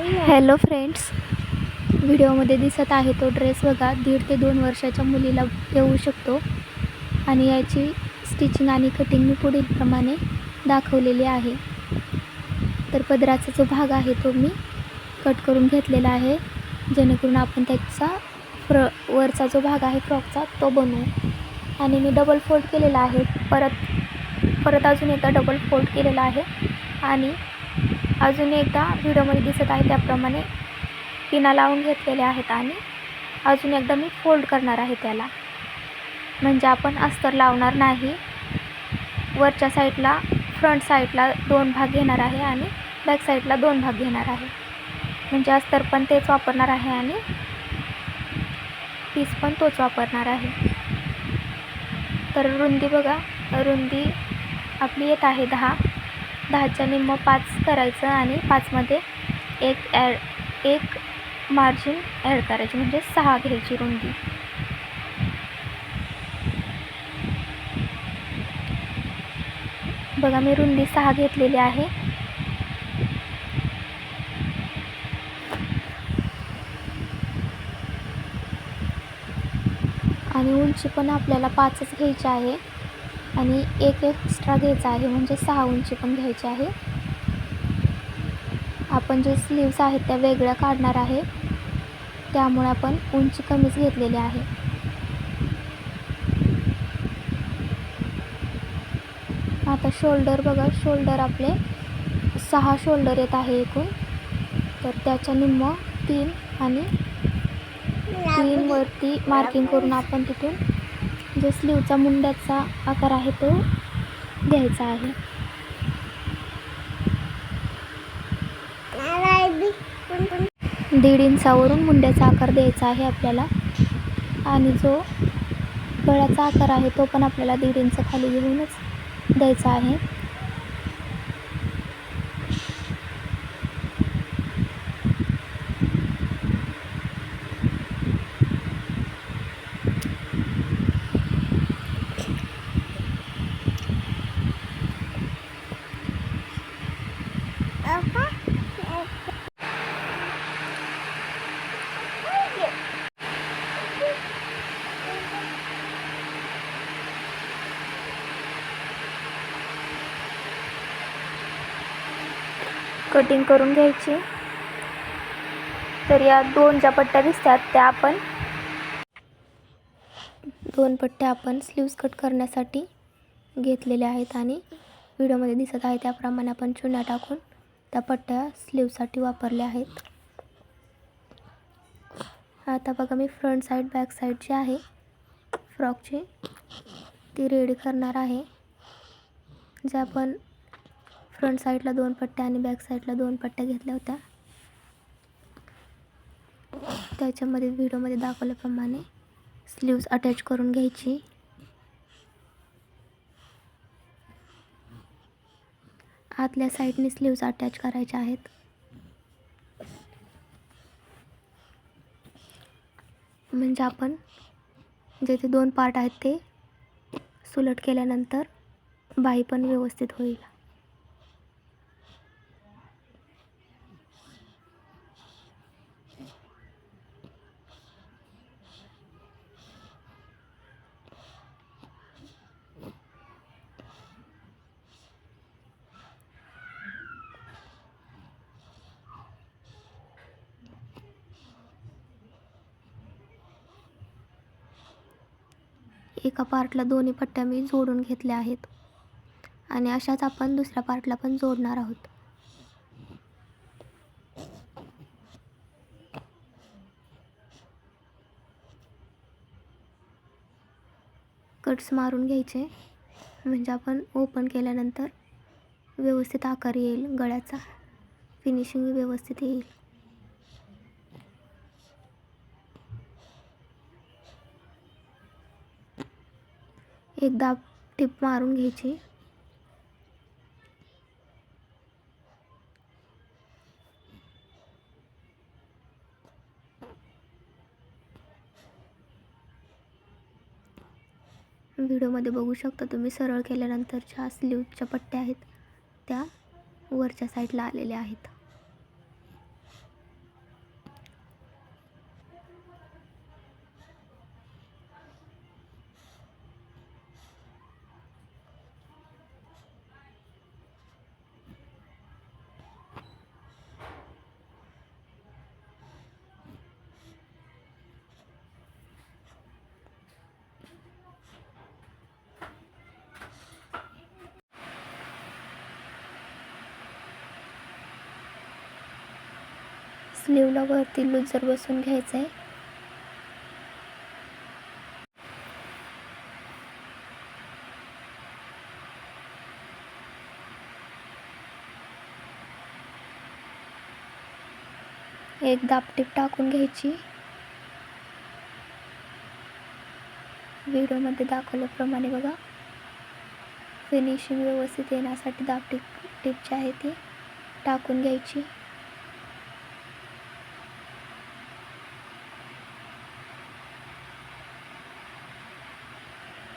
Hello friends व्हिडिओमध्ये दिसत आहे तो ड्रेस बघा. दीड ते दोन वर्षाच्या मुलीला येऊ शकतो. आणि याची स्टिचिंग आणि कटिंग मी पुढील प्रमाणे दाखवलेली आहे. तर पदराचा जो भाग आहे तो मी कट करून घेतलेला आहे. जेणेकरून आपण त्याचा फ्र वरचा जो भाग आहे फ्रॉकचा तो बनवू. आणि मी डबल फोल्ड केलेला आहे. परत परत अजून एकदा डबल फोल्ड केलेला आहे. आणि अजून एकदा व्हिडिओमध्ये दिसत आहे त्याप्रमाणे पिना लावून घेतलेल्या आहेत आणि अजून एकदा मी फोल्ड करणार आहे त्याला. म्हणजे आपण अस्तर लावणार नाही. वरच्या साईडला फ्रंट साईडला दोन भाग घेणार आहे आणि बॅक साईडला दोन भाग घेणार आहे. म्हणजे अस्तर पण तेच वापरणार आहे आणि पीस पण तोच वापरणार आहे. तर रुंदी बघा रुंदी आपली येत आहे दहा. दहाच्या निम्मं पाच करायचं आणि पाचमध्ये एक ॲड एक मार्जिन ॲड करायची म्हणजे सहा घ्यायची रुंदी. बघा मी रुंदी सहा घेतलेली आहे. आणि उंची पण आपल्याला पाचच घ्यायची आहे. आणि एक एक्स्ट्रा घ्यायचा आहे म्हणजे सहा उंची पण घ्यायची आहे. आपण जे स्लीव्स आहेत त्या वेगळ्या काढणार आहे. त्यामुळे आपण उंची कमीच घेतलेली आहे. आता शोल्डर बघा शोल्डर आपले सहा शोल्डर येत आहे एकूण. तर त्याच्या निम्म तीन आणि तीनवरती मार्किंग करून आपण तिथून जो स्लीवचा मुंड्याचा आकार आहे तो घ्यायचा आहे. दीड इंचावरून मुंड्याचा आकार द्यायचा आहे आपल्याला. आणि जो गळ्याचा आकार आहे तो पण आपल्याला दीड इंच खाली घेऊनच द्यायचा आहे. कटिंग करून घ्यायची. तर या दोन ज्या पट्ट्या दिसतात त्या आपण दोन पट्ट्या आपण स्लीव्स कट करण्यासाठी घेतलेल्या आहेत आणि व्हिडिओमध्ये दिसत आहे. त्याप्रमाणे आपण चुन्या टाकून त्या पट्ट्या स्लीवसाठी वापरल्या आहेत. आता बघा मी फ्रंट साईड बॅक साईड जी आहे फ्रॉकची ती रेडी करणार आहे. जे आपण फ्रंट साईडला दोन पट्ट्या आणि बॅक साईडला दोन पट्ट्या घेतल्या होत्या. त्याच्यामध्ये व्हिडिओमध्ये दाखवल्याप्रमाणे स्लीव्स अटॅच करून घ्यायची. आतल्या साईडने स्लीव्स अटॅच करायच्या आहेत. म्हणजे आपण जे ते दोन पार्ट आहेत ते सुलट केल्यानंतर बाई पण व्यवस्थित होईल. एका पार्टला दोन्ही पट्ट्या मी जोडून घेतल्या आहेत. आणि अशाच आपण दुसऱ्या पार्टला पण जोडणार आहोत. कट्स मारून घ्यायचे. म्हणजे आपण ओपन केल्यानंतर व्यवस्थित आकार येईल. गळ्याचा फिनिशिंग व्यवस्थित येईल. एकदा टिप मारून घ्यायची. व्हिडिओमध्ये बघू शकता तुम्ही सरळ केल्यानंतर ज्या स्लीवच्या पट्ट्या आहेत. त्या वरच्या साईडला आलेल्या आहेत. स्लीवला वरती लुजर बसून घ्यायचं आहे एक दापटीप टाकून घ्यायची. व्हिडिओमध्ये दाखवल्याप्रमाणे बघा. फिनिशिंग व्यवस्थित येण्यासाठी दापटीप टिप जी आहे ती. टाकून घ्यायची.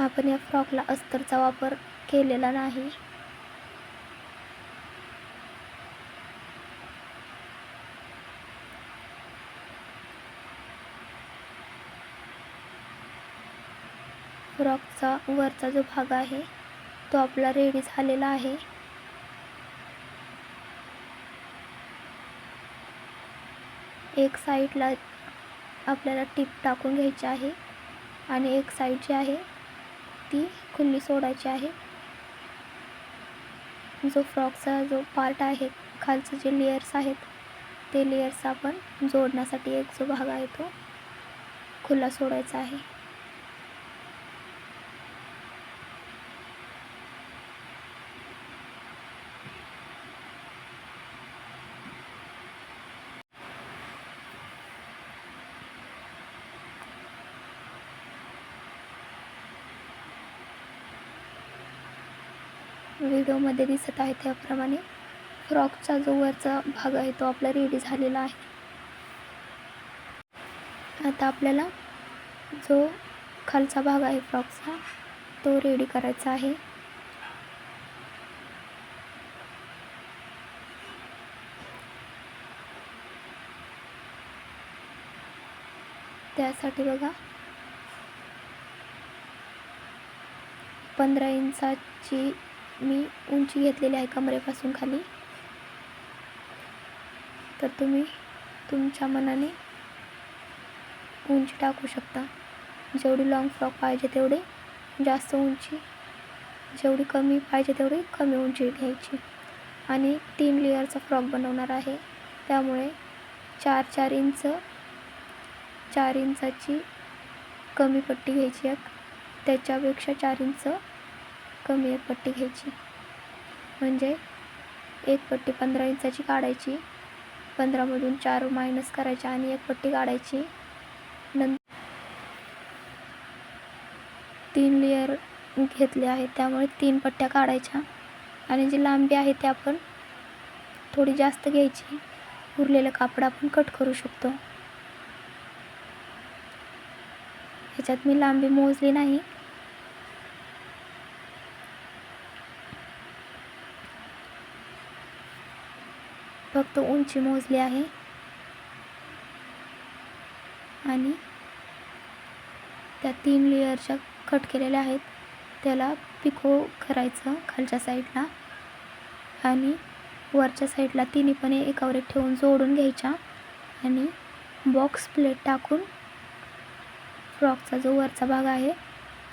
आपण या फ्रॉकला अस्तरचा वापर केलेला नाही. फ्रॉकचा वरचा जो भाग आहे तो आपला रेडी झालेला आहे. एक साईडला आपल्याला टिप टाकून घ्यायची आहे आणि एक साईड जी आहे ती खुल्ली सोडायची आहे. जो फ्रॉकचा जो पार्ट आहे खालचे जे लेयर्स आहेत ते लेयर्स आपण जोडण्यासाठी एक जो भाग आहे तो खुला सोडायचा आहे. व्हिडिओमध्ये दिसत आहे त्याप्रमाणे. फ्रॉकचा जो वरचा भाग आहे तो आपला रेडी झालेला आहे. आता आपल्याला जो खालचा भाग आहे फ्रॉकचा तो रेडी करायचा आहे. त्यासाठी बघा पंधरा इंचाची मी उंची घेतलेली आहे कमरेपासून खाली. तर तुम्ही तुमच्या मनाने उंची टाकू शकता. जेवढी लॉंग फ्रॉक पाहिजे तेवढी जास्त उंची जेवढी कमी पाहिजे तेवढी कमी उंची घ्यायची. आणि तीन लेअरचा फ्रॉक बनवणार आहे. त्यामुळे चार चार इंच चार इंचाची कमी पट्टी घ्यायची एक. त्याच्यापेक्षा चार इंच कमी एक पट्टी घ्यायची. म्हणजे एक पट्टी पंधरा इंचाची काढायची. पंधरामधून चार मायनस करायची आणि एक पट्टी काढायची. नंतर तीन लेअर घेतले आहेत. त्यामुळे तीन पट्ट्या काढायच्या. आणि जी लांबी आहे ते आपण थोडी जास्त घ्यायची. उरलेलं कापड आपण कट करू शकतो. ह्याच्यात मी लांबी मोजली नाही. फक्त उंची मोजली आहे. आणि त्या तीन लेअरच्या कट केलेल्या आहेत. त्याला पिको करायचं खालच्या साईडला आणि वरच्या साईडला तिन्ही पण एकावर एक ठेवून जोडून घ्यायच्या. आणि बॉक्स प्लेट टाकून फ्रॉकचा जो वरचा भाग आहे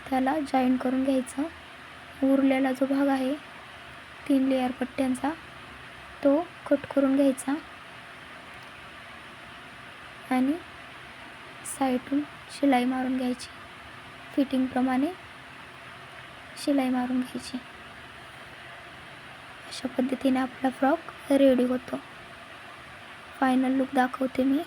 त्याला जॉईन करून घ्यायचं. उरलेला जो भाग आहे तीन लेअर पट्ट्यांचा तो कट करून घ्यायचा. आणि साईडून शिलाई मारून घ्यायची. फिटिंगप्रमाणे शिलाई मारून घ्यायची. अशा पद्धतीने आपला फ्रॉक रेडी होतो. फायनल लुक दाखवते मी.